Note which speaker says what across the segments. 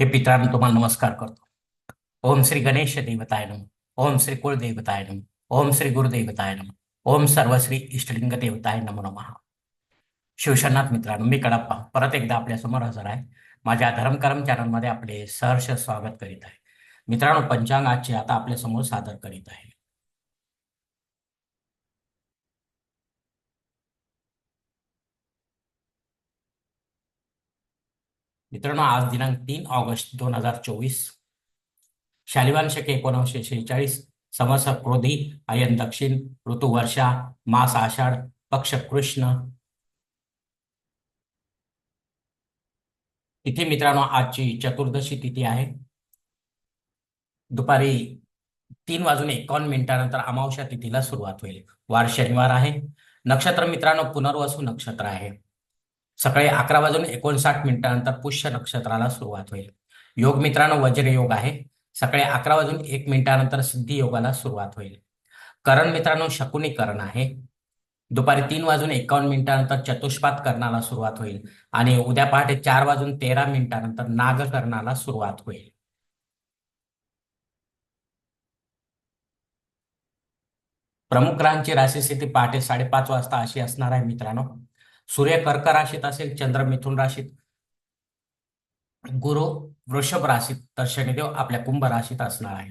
Speaker 1: हे पितरांनो तुम्हाला नमस्कार करतो. ओम श्री गणेश देवताय नम. ओम श्री कुळदेवताय नम. ओम श्री गुरुदेवताय नम. ओम सर्वश्री इष्टलिंग देवताय नमो नमः. शिवशनाथ मित्रांनो मी कडप्पा. परत एकदा आपल्यासमोर हजर आहे. माझ्या धर्मकर्म चॅनलमध्ये आपले सहर्ष स्वागत करीत आहे. मित्रांनो पंचांग आजचे आता आपल्यासमोर सादर करीत आहे. मित्रांनो आज दिनांक तीन ऑगस्ट दोन हजार चोवीस. शालिवान शके एकोणीसशे शेहेचाळीस समस क्रोधी अयन दक्षिण ऋतू वर्षा मास आषाढ पक्ष कृष्ण. तिथे मित्रांनो आजची चतुर्दशी तिथी आहे. दुपारी तीन वाजून एकावन्न मिनिटानंतर अमावस्या तिथीला सुरुवात होईल. वार शनिवार आहे. नक्षत्र मित्रांनो पुनर्वसू नक्षत्र आहे. सकाळी अकरा वाजून एकोणसाठ मिनिटानंतर पुष्य नक्षत्राला सुरुवात होईल. योग मित्रांनो वज्रयोग आहे. सकाळी अकरा वाजून एक मिनिटानंतर सिद्धी योगाला सुरुवात होईल. करण मित्रांनो शकुनी करण आहे. दुपारी तीन वाजून एकावन्न मिनिटानंतर चतुष्पात करणाला सुरुवात होईल आणि उद्या पहाटे चार वाजून तेरा मिनिटानंतर नागकर्णाला सुरुवात होईल. प्रमुख ग्रहांची राशी स्थिती पहाटे साडेपाच वाजता अशी असणार आहे मित्रांनो. सूर्य कर्क राशीत असेल चंद्र मिथुन राशीत गुरु वृषभ राशीत तर शनिदेव आपल्या कुंभ राशीत असणार आहे.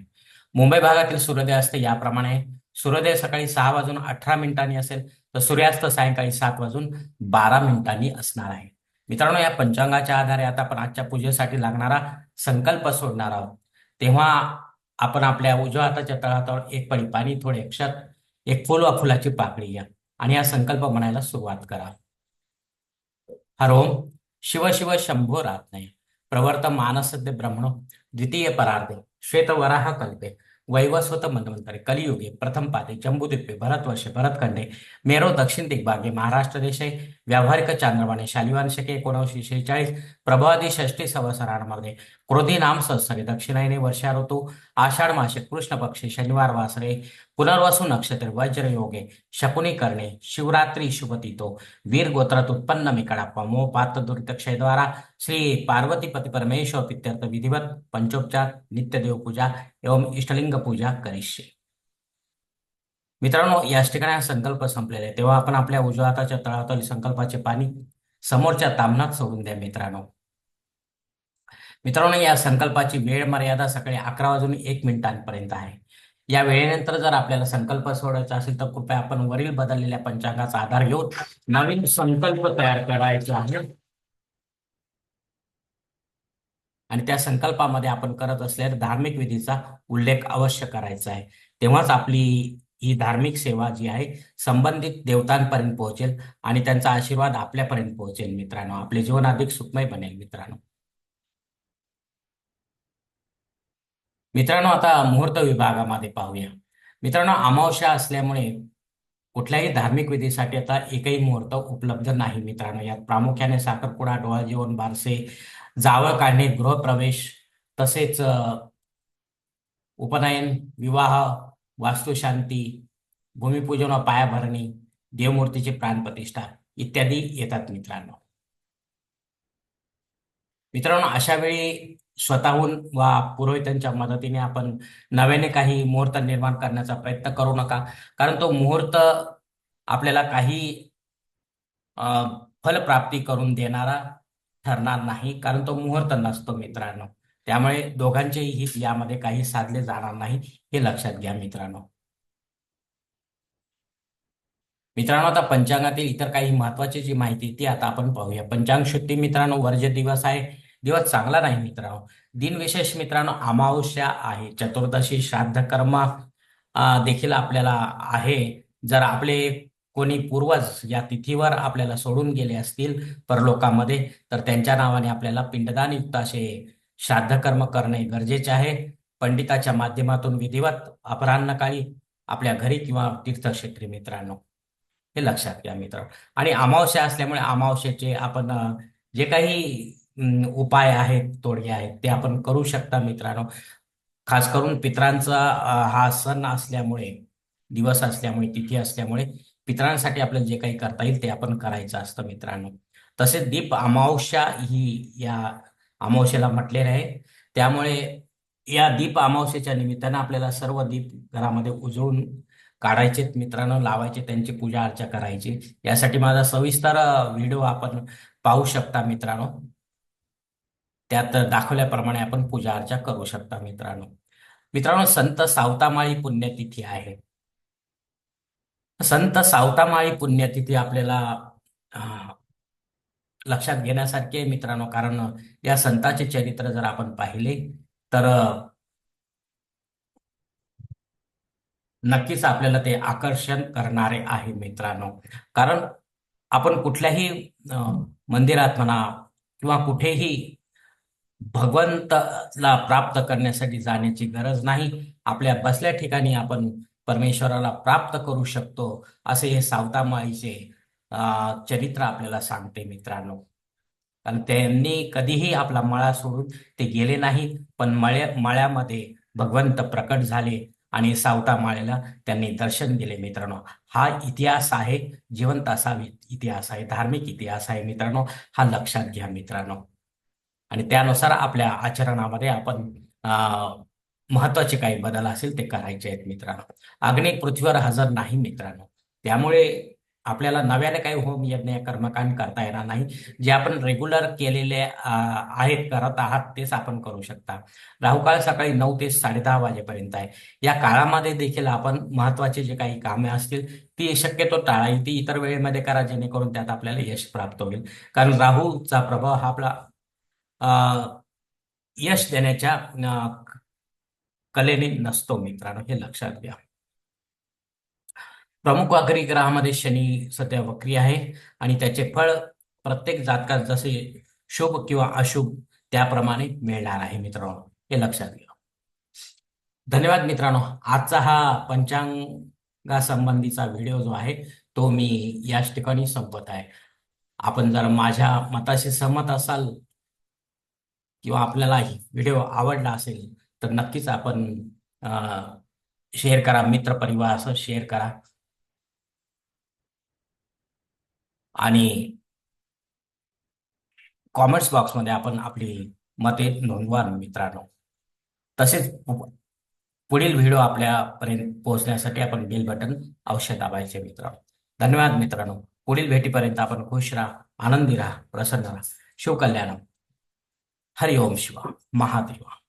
Speaker 1: मुंबई भागातील सूर्योदय असते याप्रमाणे. आहे. सूर्योदय सकाळी सहा वाजून अठरा मिनिटांनी असेल तर सूर्यास्त सायंकाळी सात वाजून बारा मिनिटांनी असणार आहे. मित्रांनो या पंचांगाच्या आधारे आता आपण आजच्या पूजेसाठी लागणारा संकल्प सोडणार आहोत. तेव्हा आपण आपल्या उजव्या हाताच्या तळहातावर एक पडी पाणी थोडे अक्षर एक फुल वा फुलाची पाकळी घ्या आणि हा संकल्प म्हणायला सुरुवात करा. हरोम शिव शिव शंभो रात्नय। प्रवर्त मानसद्य ब्रह्मणो द्वितीय परार्धे श्वेतवराह कल्पे वैवस्वत मन्वंतरे कलियुगे प्रथम पादे जम्बुद्वीपे भरतवर्षे भरतखंडे मेरो दक्षिण दिग्भागे महाराष्ट्र देशे व्यावहारिक चांद्रमाने शालिवान शके एकोणीसशे शेहेचाळीस प्रभादी षष्टी संवत्सरांमध्ये क्रोधी नाम संसरे दक्षिणायने वर्षा ऋतू आषाढ मासे कृष्ण पक्षी शनिवार वासरे पुनर्वसू नक्षत्र वज्र योगे शकुनी करणे शिवरात्री शुभतितो वीर गोत्रात उत्पन्न मिकडाप्पा मो पात्र दुरितक्षयद्वारा श्री पार्वतीपती परमेश्वर पित्यर्थ विधिवत पंचोपचार नित्यदेव पूजा एवं इष्टलिंग पूजा करिष्ये. मित्रांनो याच ठिकाणी हा संकल्प संपलेला आहे. तेव्हा आपण आपल्या उजव्या हाताच्या संकल्पाचे पाणी समोरच्या तामनात सोडून द्या मित्रांनो. मित्रांनो या संकल्पाची वेळ मर्यादा सकाळी अकरा वाजून एक मिनिटांपर्यंत आहे. या वेळेनंतर जर आपल्याला संकल्प सोडायचा असेल तर कृपया आपण वरील बदललेल्या पंचांगाचा आधार घेऊन नवीन संकल्प तयार करायचा आहे. आणि त्या संकल्पामध्ये आपण करत असलेल्या धार्मिक विधीचा उल्लेख अवश्य करायचा आहे. तेव्हाच आपली ही धार्मिक सेवा जी आहे संबंधित देवतांपर्यंत पोहोचेल आणि त्यांचा आशीर्वाद आपल्यापर्यंत पोहोचेल मित्रांनो. आपले जीवन अधिक सुखमय बनेल मित्रांनो. मित्रांनो आता मुहूर्त विभागामध्ये पाहूया. मित्रांनो अमावस्या असल्यामुळे कुठल्याही धार्मिक विधीसाठी आता एकही मुहूर्त उपलब्ध नाही मित्रांनो. यात प्रामुख्याने साखरपुडा डोळा जेवण बारसे जावळ काढणे गृहप्रवेश तसेच उपनयन विवाह वास्तुशांती भूमिपूजन व पायाभरणी देवमूर्तीची प्राणप्रतिष्ठा इत्यादी येतात मित्रांनो. मित्रांनो अशा वेळी स्वतःहून वा पुरोहितांच्या मदतीने आपण नव्याने काही मुहूर्त निर्माण करण्याचा प्रयत्न करू नका. कारण तो मुहूर्त आपल्याला काही फलप्राप्ती करून देणारा ठरणार नाही. कारण तो मुहूर्त नसतो मित्रांनो. त्यामुळे दोघांचेही हित यामध्ये काही साधले जाणार नाही हे लक्षात घ्या मित्रांनो. मित्रांनो आता पंचांगातील इतर काही महत्वाची जी माहिती ती आता आपण पाहूया. पंचांग शुद्धी मित्रांनो वर्ज दिवस आहे. दिवस चांगला नाही मित्रांनो. दिनविशेष मित्रांनो अमावस्या आहे. चतुर्दशी श्राद्ध कर्म देखील आपल्याला आहे. जर आपले कोणी पूर्वज या तिथीवर आपल्याला सोडून गेले असतील परलोकामध्ये तर त्यांच्या नावाने आपल्याला पिंडदान युक्त असे श्राद्ध कर्म करणे गरजेचे आहे. पंडिताच्या माध्यमातून विधिवत अपराह्नकाळी आपल्या घरी किंवा तीर्थक्षेत्री मित्रांनो हे लक्षात घ्या मित्र आणि अमावस्या असल्यामुळे अमावस्याचे आपण जे काही उपाय आहेत तोडगे आहेत ते आपण करू शकता मित्रांनो. खास करून पित्रांचा हा सण असल्यामुळे दिवस असल्यामुळे तिथी असल्यामुळे पित्रांसाठी आपल्याला जे काही करता येईल ते आपण करायचं असतं मित्रांनो. तसेच दीप अमावस्या ही या अमावस्येला म्हटलेलं आहे. त्यामुळे या दीप अमावस्येच्या निमित्तानं आपल्याला सर्व दीप घरामध्ये उजळून काढायचे मित्रांनो लावायचे त्यांची पूजा अर्चा करायची. यासाठी माझा सविस्तर व्हिडिओ आपण पाहू शकता मित्रांनो. त्यात दाखवल्याप्रमाणे आपण पूजा अर्चा करू शकता मित्रांनो. मित्रांनो संत सावतामाळी पुण्यतिथी आहे. संत सावतामाळी पुण्यतिथी आपल्याला लक्षात घेण्यासारखी आहे मित्रांनो कारण या संताचे चरित्र जर आपण पाहिले तर नक्कीच आपल्याला ते आकर्षण करणारे आहे मित्रांनो. कारण आपण कुठल्याही मंदिरात म्हणा किंवा कुठेही भगवंताला प्राप्त करण्यासाठी जाण्याची गरज नाही. आपल्या बसल्या ठिकाणी आपण परमेश्वराला प्राप्त करू शकतो असे हे सावतामाळीचे अं, चरित्र आपल्याला सांगते मित्रांनो. कारण त्यांनी कधीही आपला मळा सोडून ते गेले नाही पण मळ्या मळ्यामध्ये भगवंत प्रकट झाले आणि सावता माळेला त्यांनी दर्शन दिले मित्रांनो. हा इतिहास आहे जिवंत असा इतिहास आहे धार्मिक इतिहास आहे मित्रांनो. हा लक्षात घ्या मित्रांनो. आणि त्यानुसार आपल्या आचरणामध्ये आपण महत्त्वाचे काही बदल असेल ते करायचे आहेत मित्रांनो. अग्नी पृथ्वीवर हजर नाही मित्रांनो. त्यामुळे आपल्याला नव्याने काही होम यज्ञ कर्मकांड करता येणार नाही. जे आपण रेग्युलर केलेले आहेत करत आहात तेच आपण करू शकता. राहुकाळ सकाळी नऊ ते साडेदहा वाजेपर्यंत आहे. या काळामध्ये देखील आपण महत्त्वाचे जे काही कामे असतील ती शक्यतो टाळावी ती इतर वेळेमध्ये करा जेणेकरून त्यात आपल्याला यश प्राप्त होईल. कारण राहूचा प्रभाव हा आपला यश देण्याच्या कलेने नसतो मित्रांनो हे लक्षात घ्या. प्रमुख वक्री ग्रहामध्ये शनी सध्या वक्री आहे आणि त्याचे फळ प्रत्येक जातकात जसे शुभ किंवा अशुभ त्याप्रमाणे मिळणार आहे मित्रांनो हे लक्षात घ्या. धन्यवाद मित्रांनो. आजचा हा पंचांगासंबंधीचा व्हिडिओ जो आहे तो मी याच ठिकाणी संपत आहे. आपण जर माझ्या मताशी सहमत असाल किंवा आपल्याला व्हिडिओ आवडला असेल तर नक्कीच आपण शेअर करा मित्र परिवार असं शेअर करा. आणि कॉमेंट्स बॉक्समध्ये आपण आपली मते नोंदवा मित्रांनो. तसेच पुढील व्हिडिओ आपल्यापर्यंत पोहोचण्यासाठी आपण बेल बटन अवश्य दाबायचे मित्रांनो. धन्यवाद मित्रांनो. पुढील भेटीपर्यंत आपण खुश राहा आनंदी राहा प्रसन्न राहा. शिवकल्याणम हरिओम शिवा महादेवा।